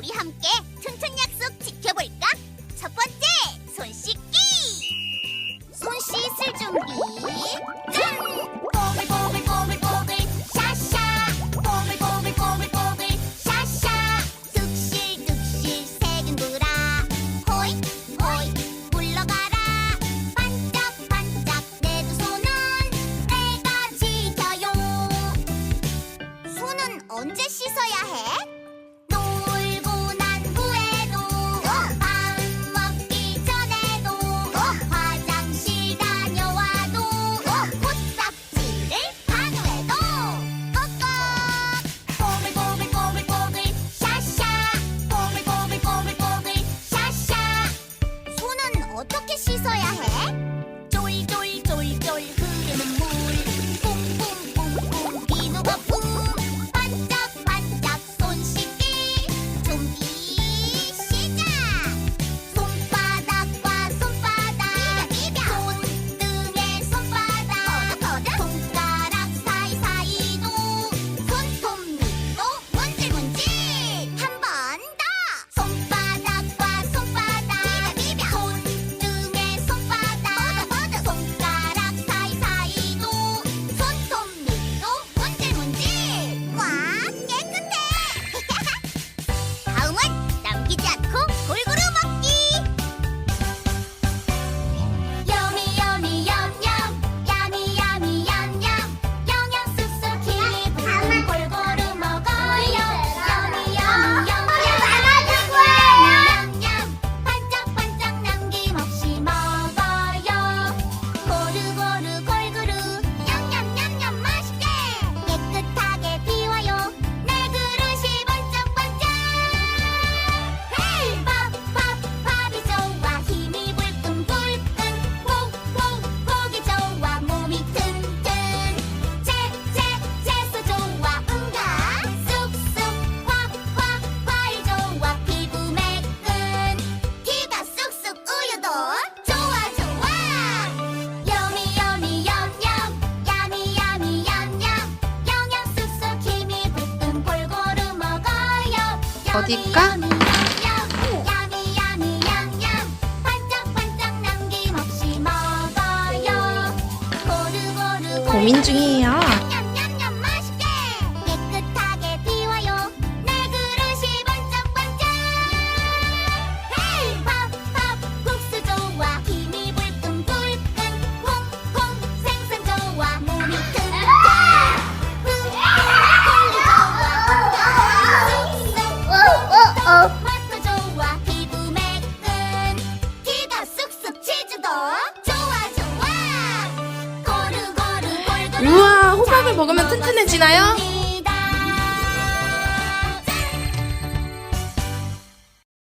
우리 함께 튼튼 약속 지켜볼까? 첫 번째, 손 씻기! 손 씻을 준비, 짠! 뽀글뽀글 뽀글뽀글 샤샤 뽀글뽀글 뽀글뽀글 샤샤 뚝실뚝실 색은 보라 호이 호이 물러가라 반짝반짝 내 두 손은 내가 지켜요 손은 언제 씻어야 해? 어딘가? 고민 중이에요. 우와, 호박을 먹으면 튼튼해지나요?